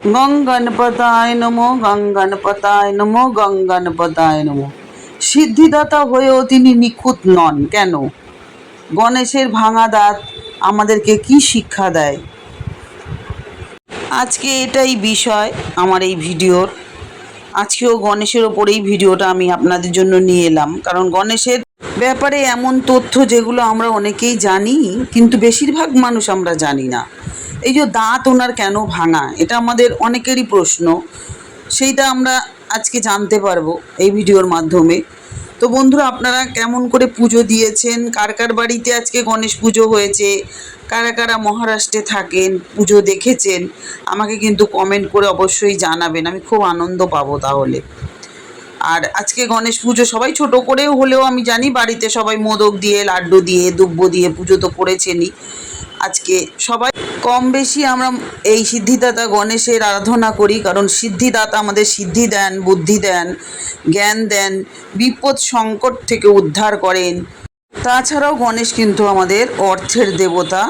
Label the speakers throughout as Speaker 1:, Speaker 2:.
Speaker 1: গঙ্গনপতায় নমো গঙ্গনপতায় নমো গঙ্গনপতায় নমো। সিদ্ধিদাতা হয়েও তিনি নিখুঁত নন। কেন? গণেশের ভাঙা দাঁত আমাদেরকে কি শিক্ষা দেয়? আজকে এটাই বিষয় আমার এই ভিডিওর। আজকেও গণেশের ওপরেই ভিডিওটা আমি আপনাদের জন্য নিয়ে এলাম। কারণ গণেশের ব্যাপারে এমন তথ্য যেগুলো আমরা অনেকেই জানি, কিন্তু বেশিরভাগ মানুষ আমরা জানি না। এই যে দাঁত ওনার কেন ভাঙা? এটা আমাদের অনেকেরই প্রশ্ন। সেইটা আমরা আজকে জানতে পারব এই ভিডিওর মাধ্যমে। তো বন্ধুরা, আপনারা কেমন করে পুজো দিয়েছেন? কার কার বাড়িতে আজকে গণেশ পুজো হয়েছে? কারা কারা মহারাষ্ট্রে থাকেন, পুজো দেখেছেন? আমাকে কিন্তু কমেন্ট করে অবশ্যই জানাবেন। আমি খুব আনন্দ পাবো তাহলে। আর আজকে গণেশ পুজো সবাই ছোট করেও হলেও আমি জানি, বাড়িতে সবাই মোদক দিয়ে, লাড্ডু দিয়ে, দুব্ব দিয়ে পুজো তো করেছেনই। আজকে সবাই কম বেশি আমরা এই সিদ্ধিদাতা গণেশের আরাধনা করি, কারণ সিদ্ধিদাতা আমাদের সিদ্ধি দেন, বুদ্ধি দেন, জ্ঞান দেন, বিপদ সংকট থেকে উদ্ধার করেন। তাছাড়াও গণেশ কিন্তু আমাদের অর্থের দেবতা,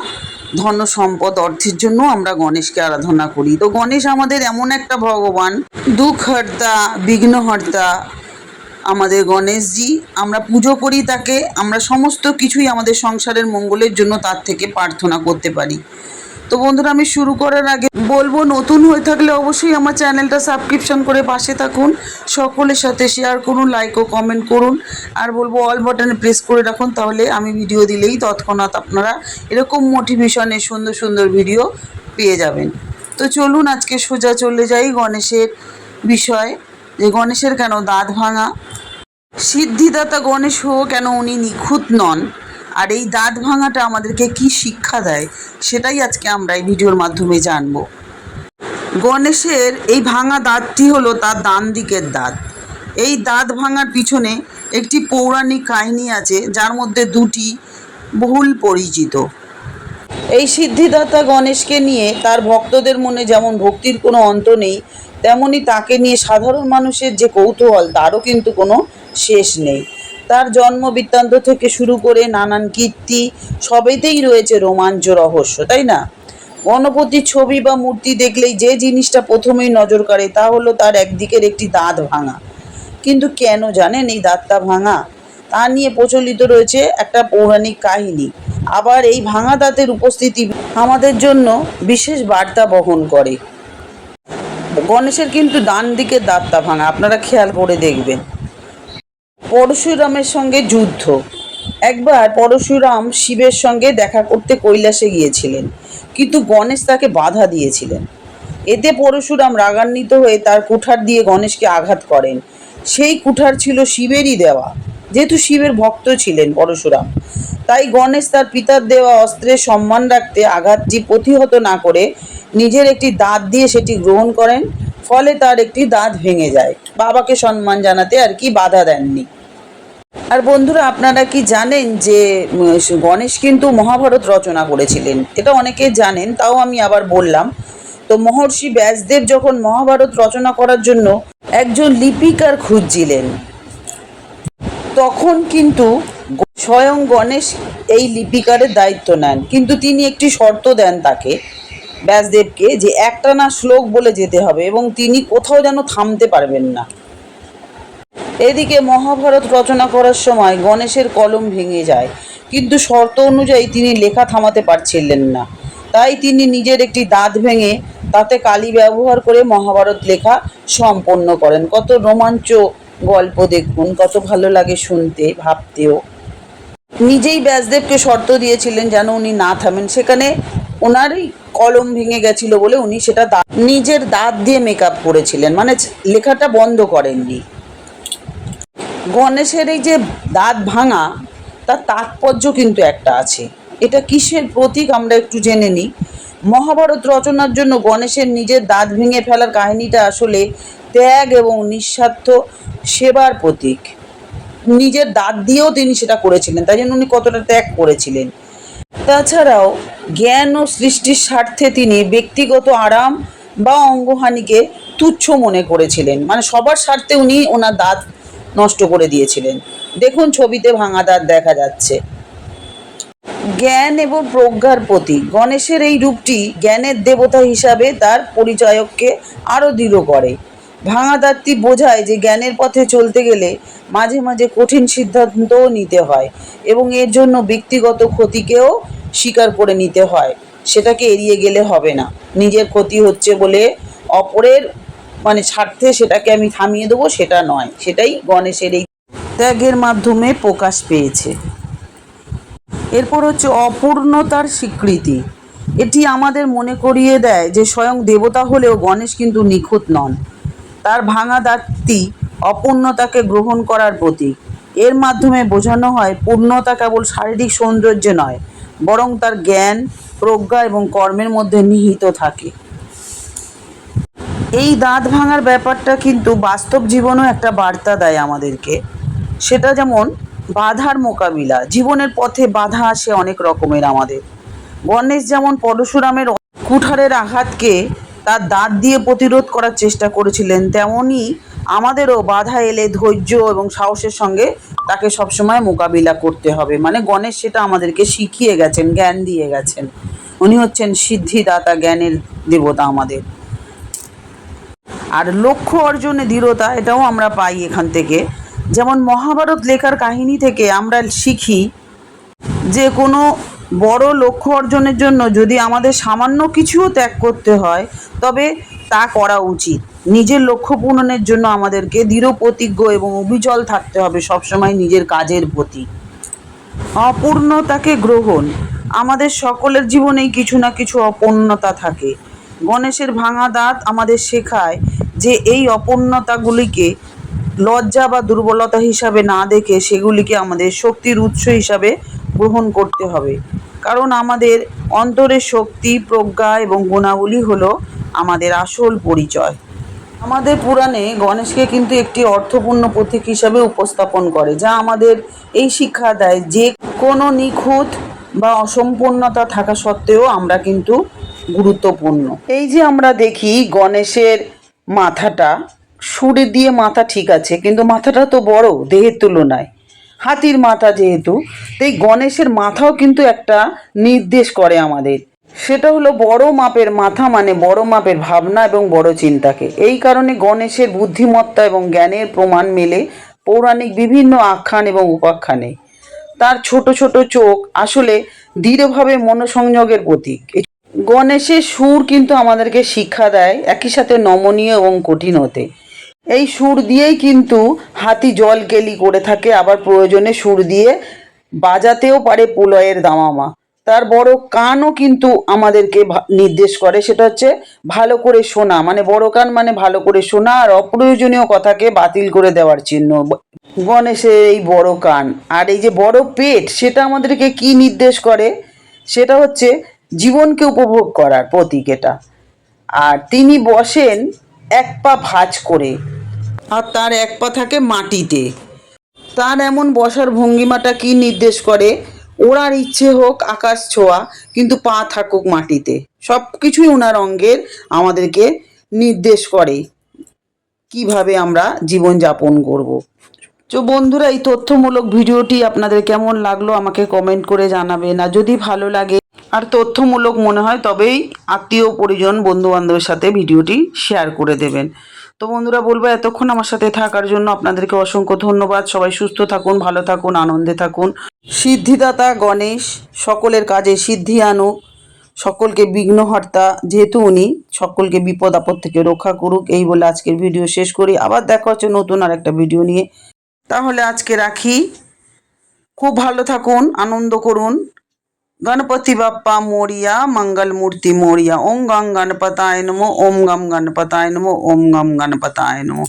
Speaker 1: ধন সম্পদ, অর্থের জন্য আমরা গণেশকে আরাধনা করি। তো গণেশ আমাদের এমন একটা ভগবান দুঃখ হর্তা বিঘ্নহর্তা আমাদের গণেশজি। আমরা পুজো করি তাকে, আমরা সমস্ত কিছুই আমাদের সংসারের মঙ্গলের জন্য তার থেকে প্রার্থনা করতে পারি। তো বন্ধুরা, আমি শুরু করার আগে বলব, নতুন হয়ে থাকলে অবশ্যই আমার চ্যানেলটা সাবস্ক্রিপশন করে পাশে থাকুন। সকলের সাথে শেয়ার করুন লাইক ও কমেন্ট করুন। আর বলব অল বাটনে প্রেস করে রাখুন, তাহলে আমি ভিডিও দিলেই তৎক্ষণাৎ আপনারা এরকম মোটিভেশনের সুন্দর সুন্দর ভিডিও পেয়ে যাবেন। তো চলুন, আজকে সোজা চলে যাই গণেশের বিষয়। যে গণেশের কেন দাঁত ভাঙা? সিদ্ধিদাতা গণেশ হোক, কেন উনি নিখুঁত নন। আর এই দাঁত ভাঙাটা আমাদেরকে কি শিক্ষা দেয়, সেটাই আজকে আমরা এই ভিডিওর মাধ্যমে জানব। গণেশের এই ভাঙা দাঁতটি হলো তার ডান দিকের দাঁত। এই দাঁত ভাঙার পিছনে একটি পৌরাণিক কাহিনী আছে, যার মধ্যে দুটি বহুল পরিচিত। এই সিদ্ধিদাতা গণেশকে নিয়ে তার ভক্তদের মনে যেমন ভক্তির কোনো অন্ত নেই, তেমনি তাকে নিয়ে সাধারণ মানুষের যে কৌতূহল, তারও কিন্তু কোনো শেষ নেই। তার জন্ম বৃত্তান্ত থেকে শুরু করে নানান কীর্তি, সবেতেই রয়েছে রোমাঞ্চ রহস্য, তাই না? গণপতির ছবি বা মূর্তি দেখলেই যে জিনিসটা প্রথমেই নজর কাড়ে তা হলো তার একদিকের একটি দাঁত ভাঙা। কিন্তু কেন জানেন এই দাঁতটা ভাঙা? তা নিয়ে প্রচলিত রয়েছে একটা পৌরাণিক কাহিনী। আবার এই ভাঙা দাঁতের উপস্থিতি আমাদের জন্য বিশেষ বার্তা বহন করে। গণেশের কিন্তু ডান দিকের দাঁতটা ভাঙা, আপনারা খেয়াল করে দেখবেন। পরশুরামের সঙ্গে যুদ্ধ। একবার পরশুরাম শিবের সঙ্গে দেখা করতে কৈলাসে গিয়েছিলেন, কিন্তু গণেশ তাকে বাধা দিয়েছিলেন। এতে পরশুরাম রাগান্বিত হয়ে তার কুঠার দিয়ে গণেশকে আঘাত করেন। সেই কুঠার ছিল শিবেরই দেওয়া, যেহেতু শিবের ভক্ত ছিলেন পরশুরাম। তাই গণেশ তার পিতার দেওয়া অস্ত্রের সম্মান রাখতে আঘাতটি প্রতিহত না করে নিজের একটি দাঁত দিয়ে সেটি গ্রহণ করেন, ফলে তার একটি দাঁত ভেঙে যায়। বাবাকে সম্মান জানাতে আর কি বাধা দেননি। আর বন্ধুরা, আপনারা কি জানেন যে গণেশ কিন্তু মহাভারত রচনা করেছিলেন? এটা অনেকে জানেন, তাও আমি আবার বললাম। তো মহর্ষি ব্যাসদেব যখন মহাভারত রচনা করার জন্য একজন লিপিকার খুঁজছিলেন, তখন কিন্তু স্বয়ং গণেশ এই লিপিকারের দায়িত্ব নেন। কিন্তু তিনি একটি শর্ত দেন তাকে, ব্যাসদেবকে, যে একটানা শ্লোক বলে যেতে হবে এবং তিনি কোথাও যেন থামতে পারবেন না। এদিকে মহাভারত রচনা করার সময় গণেশের কলম ভেঙে যায়। কিন্তু শর্ত অনুযায়ী তিনি লেখা থামাতে পারছিলেন না। তাই তিনি নিজের একটি দাঁত ভেঙে তাতে কালি ব্যবহার করে মহাভারত লেখা সম্পন্ন করেন। কত রোমাঞ্চ গল্প দেখুন, কত ভালো লাগে শুনতে, ভাবতেও। নিজেই ব্যাসদেবকে শর্ত দিয়েছিলেন যেন উনি না থামেন। সেখানে ওনারই কলম ভেঙে গেছিল বলে উনি সেটা নিজের দাঁত দিয়ে মেকআপ করেছিলেন। মানে লেখাটা বন্ধ করেননি। গণেশের এই যে দাঁত ভাঙা, তার তাৎপর্য কিন্তু একটা আছে। এটা কিসের প্রতীক আমরা একটু জেনে নিই। মহাভারত রচনার জন্য গণেশের নিজের দাঁত ভেঙে ফেলার কাহিনীটা আসলে ত্যাগ এবং নিঃস্বার্থ সেবার প্রতীক। নিজের দাঁত দিয়েও তিনি সেটা করেছিলেন, তাই জন্য উনি কতটা ত্যাগ করেছিলেন। তাছাড়াও জ্ঞান ও সৃষ্টির স্বার্থে তিনি ব্যক্তিগত আরাম বা অঙ্গহানিকে তুচ্ছ মনে করেছিলেন। মানে সবার স্বার্থে উনি ওনার দাঁত নষ্ট করে দিয়েছিলেন। দেখুন ছবিতে ভাঙা দাঁত দেখা যাচ্ছে। জ্ঞান এবং প্রজ্ঞার প্রতীক। গণেশের এই রূপটি জ্ঞানের দেবতা হিসাবে তার পরিচয়ককে আরও দৃঢ় করে। ভাঙা দাঁতটি বোঝায় যে জ্ঞানের পথে চলতে গেলে মাঝে মাঝে কঠিন সিদ্ধান্তও নিতে হয় এবং এর জন্য ব্যক্তিগত ক্ষতিকেও স্বীকার করে নিতে হয়। সেটাকে এড়িয়ে গেলে হবে না। নিজের ক্ষতি হচ্ছে বলে অপরের মানে স্বার্থে সেটাকে আমি থামিয়ে দেবো, সেটা নয়। সেটাই গণেশের এই ত্যাগের মাধ্যমে প্রকাশ পেয়েছে। এরপর হচ্ছে অপূর্ণতার স্বীকৃতি। এটি আমাদের মনে করিয়ে দেয় যে স্বয়ং দেবতা হলেও গণেশ কিন্তু নিখুঁত নন। তার ভাঙা দাঁতটি অপূর্ণতাকে গ্রহণ করার প্রতীক। এর মাধ্যমে বোঝানো হয়, পূর্ণতা কেবল শারীরিক সৌন্দর্যে নয়, বরং তার জ্ঞান, প্রজ্ঞা এবং কর্মের মধ্যে নিহিত থাকে। এই দাঁত ভাঙার ব্যাপারটা কিন্তু বাস্তব জীবনেও একটা বার্তা দেয় আমাদেরকে। সেটা যেমন বাধার মোকাবিলা, জীবনের পথে বাধা আসে অনেক রকমের আমাদের। গণেশ যেমন পরশুরামের কুঠারের আঘাতকে তার দাঁত দিয়ে প্রতিরোধ করার চেষ্টা করেছিলেন তেমনই আমাদেরও বাধা এলে ধৈর্য এবং সাহসের সঙ্গে তাকে সবসময় মোকাবিলা করতে হবে। মানে গণেশ সেটা আমাদেরকে শিখিয়ে গেছেন, জ্ঞান দিয়ে গেছেন। উনি হচ্ছেন সিদ্ধিদাতা, জ্ঞানের দেবতা আমাদের। আর লক্ষ্য অর্জনে দৃঢ়তা এটাও আমরা পাই এখান থেকে। যেমন মহাভারত লেখার কাহিনী থেকে আমরা শিখি যে কোনো বড় লক্ষ্য অর্জনের জন্য যদি আমাদের সামান্য কিছুও ত্যাগ করতে হয়, তবে তা করা উচিত। নিজের লক্ষ্য পূরণের জন্য আমাদেরকে দৃঢ় প্রতিজ্ঞ এবং অবিচল থাকতে হবে সবসময় নিজের কাজের প্রতি। অপূর্ণতাকে গ্রহণ। আমাদের সকলের জীবনেই কিছু না কিছু অপূর্ণতা থাকে। গণেশের ভাঙা দাঁত আমাদের শেখায় যে এই অপূর্ণতাগুলিকে লজ্জা বা দুর্বলতা হিসাবে না দেখে সেগুলিকে আমাদের শক্তির উৎস হিসাবে গ্রহণ করতে হবে। কারণ আমাদের অন্তরের শক্তি, প্রজ্ঞা এবং গুণাবলী হলো আমাদের আসল পরিচয়। আমাদের পুরাণে গণেশকে কিন্তু একটি অর্থপূর্ণ প্রতীক হিসাবে উপস্থাপন করে, যা আমাদের এই শিক্ষা দেয় যে কোনো নিখুঁত বা অসম্পূর্ণতা থাকা সত্ত্বেও আমরা কিন্তু গুরুত্বপূর্ণ। এই যে আমরা দেখি গণেশের মাথাটা, সুরে দিয়ে মাথা ঠিক আছে, কিন্তু মাথাটা তো বড়, দেহের তুলনায়। হাতির মাথা যেহেতু তো এই গণেশের মাথাও কিন্তু একটা নির্দেশ করে আমাদের। সেটা হলো বড় মাপের মাথা মানে বড় মাপের ভাবনা এবং বড় চিন্তাকে। এই কারণে গণেশের বুদ্ধিমত্তা এবং জ্ঞানের প্রমাণ মেলে পৌরাণিক বিভিন্ন আখ্যান এবং উপাখ্যানে। তার ছোট ছোট চোখ আসলে দৃঢ়ভাবে মনোসংযোগের প্রতীক। গণেশের সুর কিন্তু আমাদেরকে শিক্ষা দেয়, একই সাথে নমনীয় এবং কঠিন হতে। এই সুর দিয়েই কিন্তু হাতি জল কেলি করে থাকে, আবার প্রয়োজনে সুর দিয়ে বাজাতেও পারে পুলয়ের দামামা। তার বড় কানও কিন্তু আমাদেরকে নির্দেশ করে, সেটা হচ্ছে ভালো করে শোনা। মানে বড় কান মানে ভালো করে শোনা আর অপ্রয়োজনীয় কথাকে বাতিল করে দেওয়ার চিহ্ন। গণেশের এই বড় কান। আর এই যে বড় পেট, সেটা আমাদেরকে কি নির্দেশ করে? সেটা হচ্ছে জীবনকে উপভোগ করার প্রতীক এটা। আর তিনি বসেন এক পা ভাঁজ করে, আর তার এক পা থাকে মাটিতে। তার এমন বসার ভঙ্গিমাটা কি নির্দেশ করে? ওড়ার ইচ্ছে হোক, আকাশ ছোঁয়া, কিন্তু পা থাকুক মাটিতে। সব কিছুই ওনার অঙ্গের আমাদেরকে নির্দেশ করে কীভাবে আমরা জীবন যাপন করব। তো বন্ধুরা, এই তথ্যমূলক ভিডিওটি আপনাদের কেমন লাগল আমাকে কমেন্ট করে জানাবেন। আর যদি ভালো লাগে আর তথ্যমূলক মনে হয় তবেই আত্মীয় পরিজন বন্ধু বান্ধবের সাথে ভিডিওটি শেয়ার করে দেবেন। তো বন্ধুরা, বলব এতক্ষণ আমার সাথে থাকার জন্য আপনাদেরকে অসংখ্য ধন্যবাদ। সবাই সুস্থ থাকুন, ভালো থাকুন, আনন্দে থাকুন। সিদ্ধিদাতা গণেশ, সকলের কাজে সিদ্ধি আনুক, সকলকে বিঘ্নহর্তা যেহেতু উনি, সকলকে বিপদ আপদ থেকে রক্ষা করুক, এই বলে আজকের ভিডিও শেষ করি। আবার দেখা হচ্ছে নতুন আর একটা ভিডিও নিয়ে। তাহলে আজকে রাখি। খুব ভালো থাকুন, আনন্দ করুন। गणपति बाप्पा मोरिया मंगल मूर्ति मोरिया ओम गम गणपताय नमो ओम गम गणपताय नमो ओम गम गणपताय नमो